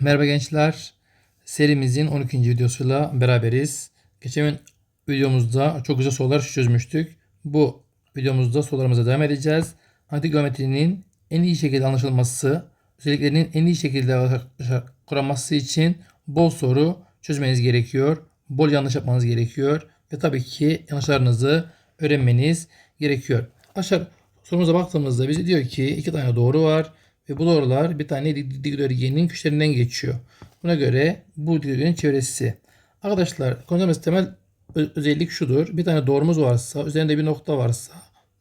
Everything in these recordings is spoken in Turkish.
Merhaba gençler. Serimizin 12. videosuyla beraberiz. Geçen videomuzda çok güzel sorular çözmüştük. Bu videomuzda sorularımıza devam edeceğiz. Analitik geometrinin en iyi şekilde anlaşılması, özelliklerinin en iyi şekilde kuranması için bol soru çözmeniz gerekiyor. Bol yanlış yapmanız gerekiyor. Ve tabii ki yanlışlarınızı öğrenmeniz gerekiyor. Aşağı sorumuza baktığımızda bize diyor ki iki tane doğru var. Ve bu doğrular bir tane dikdörtgenin köşelerinden geçiyor. Buna göre bu dikdörtgenin çevresi. Arkadaşlar konuşmamız temel özellik şudur. Bir tane doğrumuz varsa, üzerinde bir nokta varsa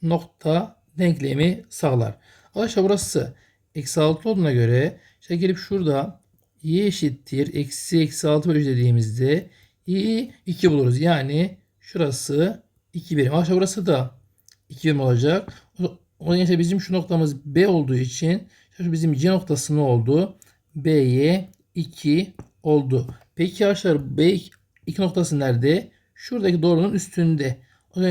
nokta denklemi sağlar. Arkadaşlar burası eksi 6 olduğuna göre işte gelip şurada y eşittir eksi eksi 6 bölü dediğimizde y'yi 2 buluruz. Yani şurası 2 birim. Arkadaşlar burası da 2 birim olacak. O yüzden bizim şu noktamız B olduğu için bizim C noktası ne oldu? B'ye 2 oldu. Peki arkadaşlar B 2 noktası nerede? Şuradaki doğrunun üstünde.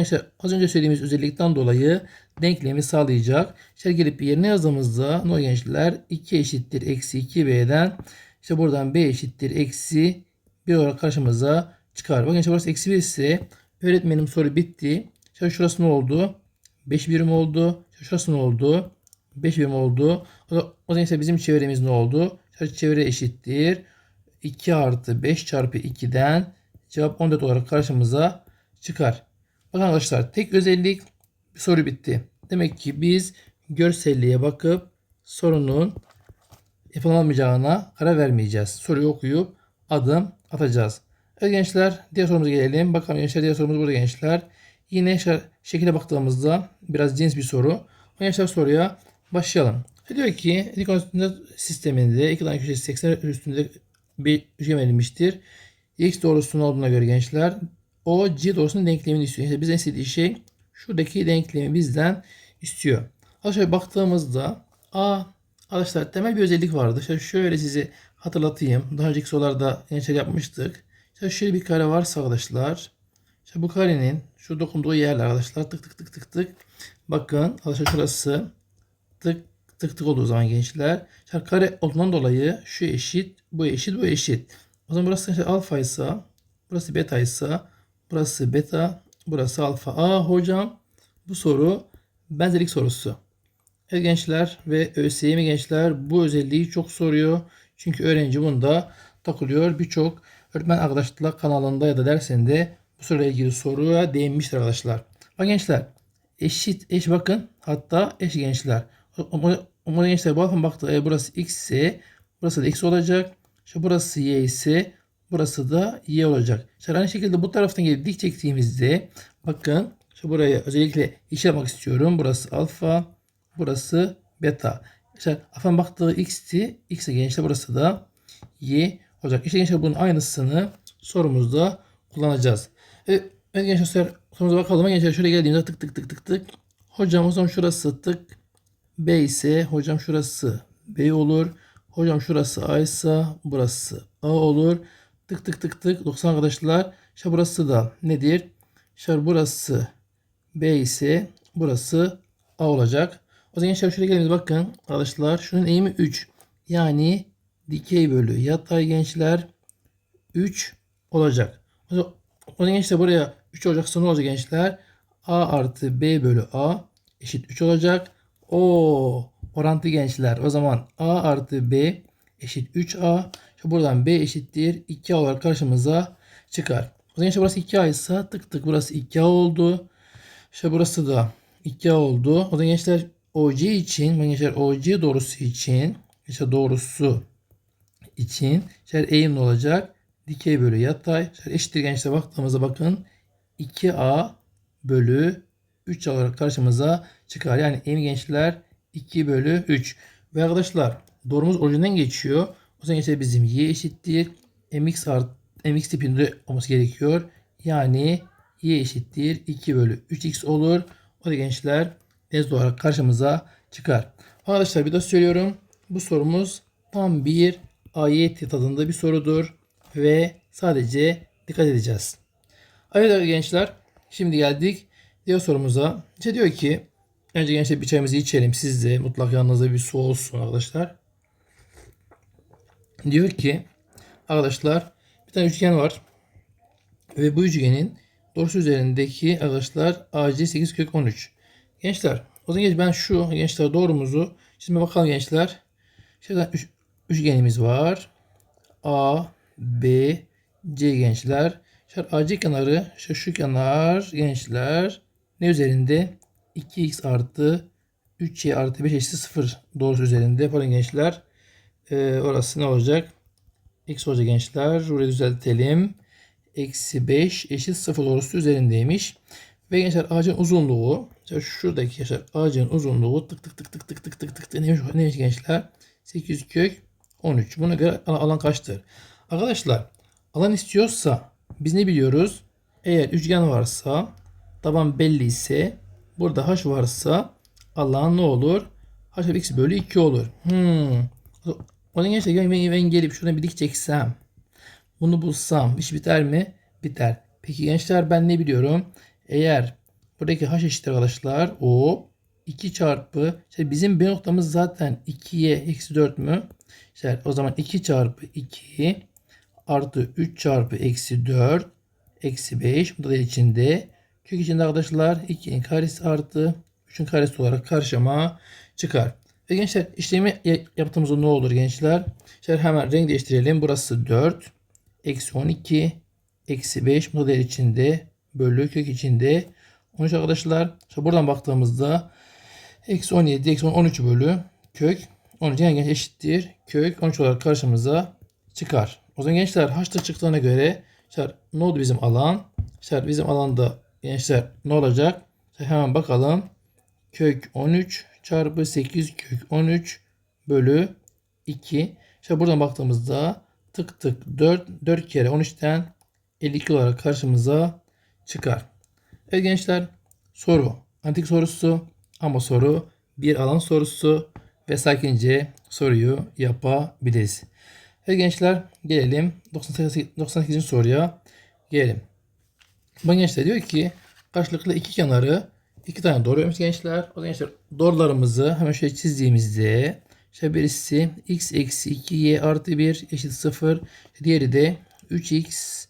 İşte az önce söylediğimiz özellikten dolayı denklemi sağlayacak. İşte gelip yerine yazdığımızda ne gençler? 2 eşittir eksi 2B'den işte buradan B eşittir eksi 1 olarak karşımıza çıkar. Bakın işte burası eksi 1 ise öğretmenim soru bitti. İşte şurası ne oldu? 5 birim oldu. Şurası ne oldu? 5 birim oldu. O, da, o zaman ise bizim çevremiz ne oldu? Çevre eşittir. 2 artı 5 çarpı 2'den cevap 14 olarak karşımıza çıkar. Bakın arkadaşlar tek özellik soru bitti. Demek ki biz görselliğe bakıp sorunun yapılamayacağına karar vermeyeceğiz. Soruyu okuyup adım atacağız. Evet gençler diğer sorumuza gelelim. Bakalım gençler diğer sorumuz burada gençler. Yine şekilde baktığımızda biraz cins bir soru. Gençler soruya başlayalım. Diyor ki koordinat sisteminde iki tane köşesi 80 üstünde bir üçgen verilmiştir. X doğrusunun olduğuna göre gençler o C doğrusunun denklemini istiyor. İşte bizden istediği şey şuradaki denklemi bizden istiyor. Arkadaşlar baktığımızda A arkadaşlar temel bir özellik vardı. İşte şöyle size hatırlatayım. Daha önceki sorularda gençler yapmıştık. İşte şöyle bir kare varsa arkadaşlar işte bu karenin şu dokunduğu yerler arkadaşlar tık tık tık tık tık. Bakın arkadaşlar şurası tık tık tık olduğu zaman gençler. İşte kare olduğundan dolayı şu eşit, bu eşit, bu eşit. O zaman burası işte alfa ise, burası beta ise, burası beta, burası alfa. Aa hocam bu soru benzerlik sorusu. Evet gençler ve ÖSYM gençler bu özelliği çok soruyor. Çünkü öğrenci bunda takılıyor. Birçok öğretmen arkadaşlar kanalında ya da dersinde bu soruyla ilgili soruya değinmiştir arkadaşlar. Bak gençler eşit eş bakın hatta eş gençler. Umarım gençler alfam baktı e, burası x ise burası da x olacak. İşte burası y ise burası da y olacak. İşte aynı şekilde bu taraftan gelip dik çektiğimizde bakın işte buraya özellikle iş istiyorum. Burası alfa, burası beta. İşte alfam baktığı x'ti. X'e gençler burası da y olacak. İşte gençler bunun aynısını sorumuzda kullanacağız. Evet, evet gençler sorumuza bakalım. Gençler şöyle geldiğimizde tık tık tık tık tık. Hocam o zaman şurası tık B ise hocam şurası B olur. Hocam şurası A ise burası A olur. Tık tık tık tık 90 arkadaşlar. İşte burası da nedir? İşte burası B ise burası A olacak. O zaman gençler şöyle geliniz bakın arkadaşlar. Şunun eğimi 3. Yani dikey bölü yatay gençler 3 olacak. O zaman, o zaman gençler buraya 3 olacaksa ne olacak gençler? A artı B bölü A eşit 3 olacak. O orantı gençler. O zaman A artı B eşit 3A. İşte buradan B eşittir 2A olarak karşımıza çıkar. O zaman işte burası 2A ise tık tık burası 2A oldu. İşte burası da 2A oldu. O zaman gençler OC için, gençler OC doğrusu için, işte doğrusu için işte eğim ne olacak? Dikey bölü yatay. İşte eşittir gençler baktığımızda bakın 2A bölü 3 olarak karşımıza çıkar. Yani en gençler 2 bölü 3. Ve arkadaşlar doğrumuz orijinden geçiyor. O zaman gençler bizim y eşittir. mx art mx tipinde olması gerekiyor. Yani y eşittir 2 bölü 3x olur. O da gençler ez olarak karşımıza çıkar. Arkadaşlar bir daha söylüyorum. Bu sorumuz tam bir ayet tadında bir sorudur. Ve sadece dikkat edeceğiz. Evet gençler şimdi geldik diğer sorumuza. İşte diyor ki önce gençler bir çayımızı içelim. Siz de mutlak yanınızda bir su olsun arkadaşlar. Diyor ki arkadaşlar bir tane üçgen var. Ve bu üçgenin doğrusu üzerindeki arkadaşlar AC 8 kök 13. Gençler o zaman geç ben şu gençler doğrumuzu şimdi bakalım gençler. Şurada üç, üçgenimiz var. A, B, C gençler. Şu AC kenarı şu, şu kenar gençler ne üzerinde? 2x artı 3y artı 5 eşit 0 doğrusu üzerinde. Pardon gençler. Ee, orası ne olacak? X olacak gençler. Burayı düzeltelim. Eksi 5 eşit 0 doğrusu üzerindeymiş. Ve gençler ağacın uzunluğu şuradaki gençler ağacın uzunluğu tık tık tık tık tık tık tık tık neymiş, neymiş gençler? 800 kök 13. Buna göre alan kaçtır? Arkadaşlar alan istiyorsa biz ne biliyoruz? Eğer üçgen varsa taban belli ise burada h varsa alan ne olur? h of x bölü 2 olur. Hmm. O zaman gençler ben, ben gelip şuradan bir dik bunu bulsam iş biter mi? Biter. Peki gençler ben ne biliyorum? Eğer buradaki h eşittir arkadaşlar o 2 çarpı işte bizim B noktamız zaten 2'ye eksi 4 mü? İşte o zaman 2 çarpı 2 artı 3 çarpı eksi 4 eksi 5 bu da içinde kök içinde arkadaşlar 2'nin karesi artı 3'ün karesi olarak karşıma çıkar. Ve gençler işlemi yaptığımızda ne olur gençler? İşte hemen renk değiştirelim. Burası 4 eksi 12 eksi 5 model içinde bölü kök içinde 13 arkadaşlar. İşte buradan baktığımızda eksi 17 eksi 13 bölü kök 13 yani eşittir kök 13 olarak karşımıza çıkar. O zaman gençler h'ta çıktığına göre işte ne oldu bizim alan? İşte bizim alanda gençler ne olacak? Hemen bakalım. Kök 13 çarpı 8 kök 13 bölü 2. İşte buradan baktığımızda tık tık 4 4 kere 13'ten 52 olarak karşımıza çıkar. Evet gençler soru antik sorusu ama soru bir alan sorusu ve sakince soruyu yapabiliriz. Evet gençler gelelim 98. 98. soruya gelelim. Bu gençler diyor ki karşılıklı iki kenarı iki tane doğru vermiş gençler. O gençler doğrularımızı hemen şöyle çizdiğimizde işte birisi x eksi 2y artı 1 eşit 0. Diğeri de 3x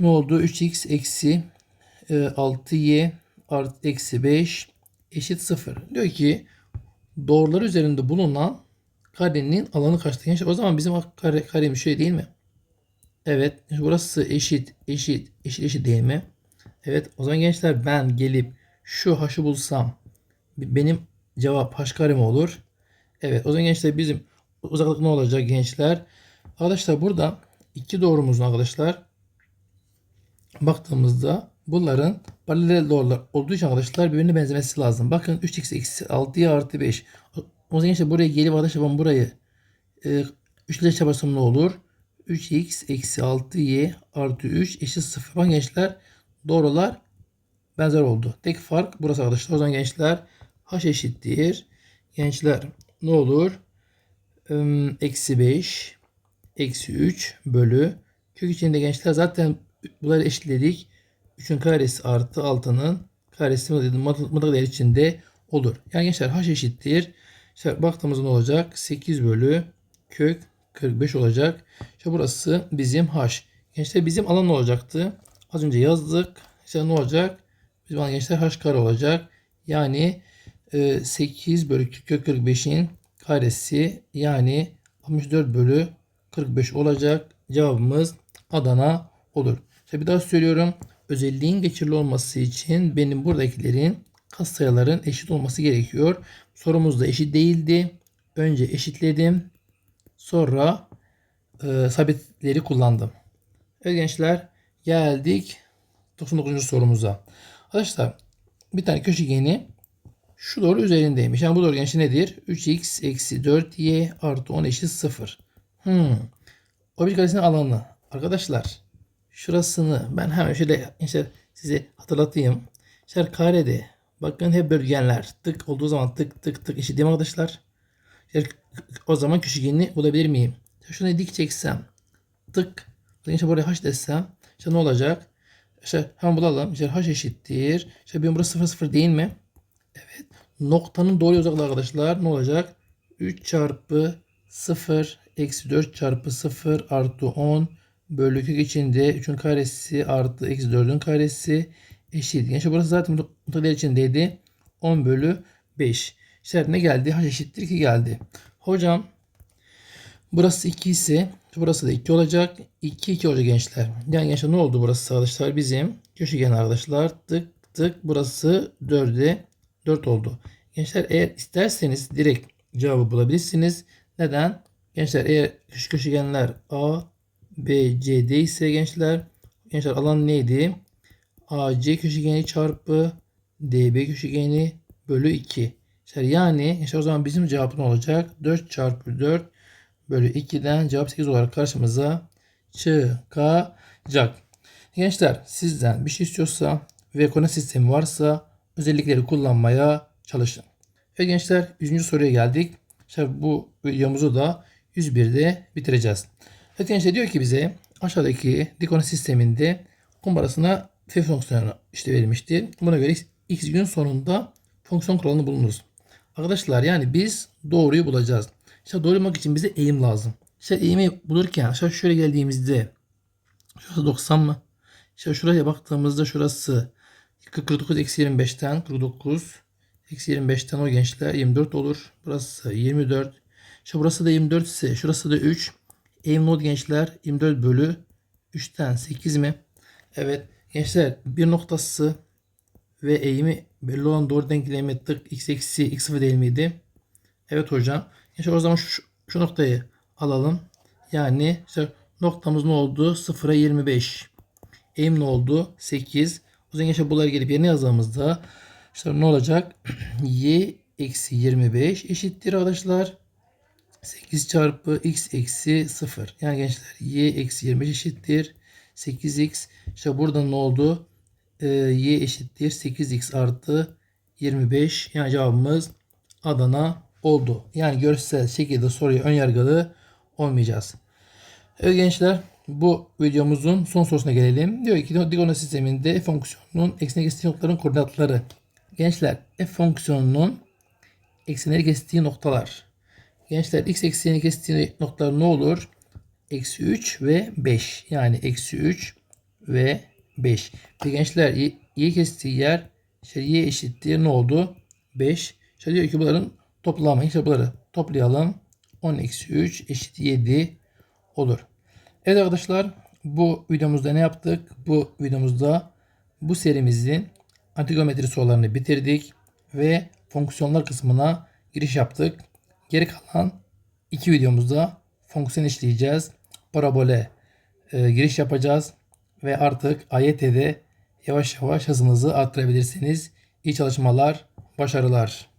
ne oldu? 3x eksi 6y artı eksi 5 eşit 0. Diyor ki doğrular üzerinde bulunan karenin alanı kaçtı gençler? O zaman bizim kare, karemiz şey değil mi? Evet. Burası eşit, eşit, eşit, eşit değil mi? Evet. O zaman gençler ben gelip şu h'ı bulsam benim cevap h kare olur? Evet. O zaman gençler bizim uzaklık ne olacak gençler? Arkadaşlar burada iki doğrumuzun arkadaşlar baktığımızda bunların paralel doğrular olduğu için arkadaşlar birbirine benzemesi lazım. Bakın 3x eksi 6y artı 5. O zaman işte buraya gelip arkadaşlar ben burayı e, 3 ile çarparsam ne olur? 3x eksi 6y artı 3 eşit 0. Bakın gençler doğrular benzer oldu. Tek fark burası arkadaşlar. O zaman gençler h eşittir. Gençler ne olur? Eksi 5 eksi 3 bölü kök içinde gençler zaten bunları eşitledik. 3'ün karesi artı 6'nın karesi mutlak değer içinde olur. Yani gençler h eşittir. İşte baktığımızda ne olacak? 8 bölü kök 45 olacak. İşte burası bizim h. Gençler bizim alan olacaktı? Az önce yazdık. İşte ne olacak? Bizim alan gençler h kare olacak. Yani 8 e, bölü kök 45'in karesi yani 64 bölü 45 olacak. Cevabımız Adana olur. İşte bir daha söylüyorum. Özelliğin geçerli olması için benim buradakilerin katsayıların eşit olması gerekiyor. Sorumuz da eşit değildi. Önce eşitledim. Sonra e, sabitleri kullandım. Evet gençler geldik 99. sorumuza. Arkadaşlar bir tane köşegeni şu doğru üzerindeymiş. Yani bu doğru gençler nedir? 3x eksi 4y artı 10 eşit 0. Hmm. O bir karesinin alanı. Arkadaşlar şurasını ben hemen şöyle gençler size hatırlatayım. İşte karede bakın hep bölgenler tık olduğu zaman tık tık tık eşit değil mi arkadaşlar? İşte o zaman köşegenini bulabilir miyim? İşte şunu dik çeksem tık işte buraya h desem işte ne olacak? İşte hemen bulalım. İşte h eşittir. İşte benim burası 0 0 değil mi? Evet. Noktanın doğru uzaklığı arkadaşlar ne olacak? 3 çarpı 0 eksi 4 çarpı 0 artı 10 bölü kök içinde 3'ün karesi artı eksi 4'ün karesi eşit. Gençler burası zaten mutlaka içindeydi. 10 bölü 5. İşte ne geldi? H eşittir 2 geldi. Hocam burası 2 ise burası da 2 olacak. 2 2 olacak gençler. Yani gençler ne oldu burası arkadaşlar? Bizim köşegen arkadaşlar tık tık burası 4'e 4 oldu. Gençler eğer isterseniz direkt cevabı bulabilirsiniz. Neden? Gençler eğer şu köşegenler A, B, C, D ise gençler gençler alan neydi? AC köşegeni çarpı DB köşegeni bölü 2. Yani işte o zaman bizim cevap ne olacak? 4 çarpı 4 bölü 2'den cevap 8 olarak karşımıza çıkacak. Gençler sizden bir şey istiyorsa ve konu sistemi varsa özellikleri kullanmaya çalışın. Ve gençler 100. soruya geldik. İşte bu videomuzu da 101'de bitireceğiz. Evet gençler diyor ki bize aşağıdaki dikone sisteminde kumbarasına f fonksiyonu işte verilmiştir. Buna göre x gün sonunda fonksiyon kuralını bulunuz. Arkadaşlar yani biz doğruyu bulacağız. İşte doğru bulmak için bize eğim lazım. İşte eğimi bulurken aşağı şöyle geldiğimizde şurası 90 mı? İşte şuraya baktığımızda şurası 49 eksi 25'ten 49 eksi 25'ten o gençler 24 olur. Burası 24. İşte burası da 24 ise şurası da 3. Eğim not gençler 24 bölü 3'ten 8 mi? Evet gençler bir noktası ve eğimi belli olan doğru denklemi tık x eksi x sıfır değil miydi? Evet hocam. Gençler o zaman şu, şu noktayı alalım. Yani işte noktamız ne oldu? 0'a 25. Eğim ne oldu? 8. O zaman gençler bunları gelip yerine yazdığımızda işte ne olacak? y eksi 25 eşittir arkadaşlar. 8 çarpı x eksi 0. Yani gençler y eksi 25 eşittir. 8x. İşte burada ne oldu? Ee, y eşittir 8x artı 25. Yani cevabımız Adana oldu. Yani görsel şekilde soruya ön yargılı olmayacağız. Evet gençler bu videomuzun son sorusuna gelelim. Diyor ki Diagonal sisteminde f fonksiyonunun ekseni kestiği noktaların koordinatları. Gençler f fonksiyonunun eksenleri kestiği noktalar. Gençler x eksenini kestiği noktalar ne olur? Eksi 3 ve 5. Yani eksi 3 ve 5. Ve gençler y, y kestiği yer işte y eşittir ne oldu? 5. İşte diyor ki bunların toplamı. İşte bunları toplayalım. 10 eksi 3 eşit 7 olur. Evet arkadaşlar bu videomuzda ne yaptık? Bu videomuzda bu serimizin antigeometri sorularını bitirdik ve fonksiyonlar kısmına giriş yaptık. Geri kalan iki videomuzda fonksiyon işleyeceğiz. Parabole e, giriş yapacağız ve artık AYT'de yavaş yavaş hızınızı arttırabilirsiniz. İyi çalışmalar, başarılar.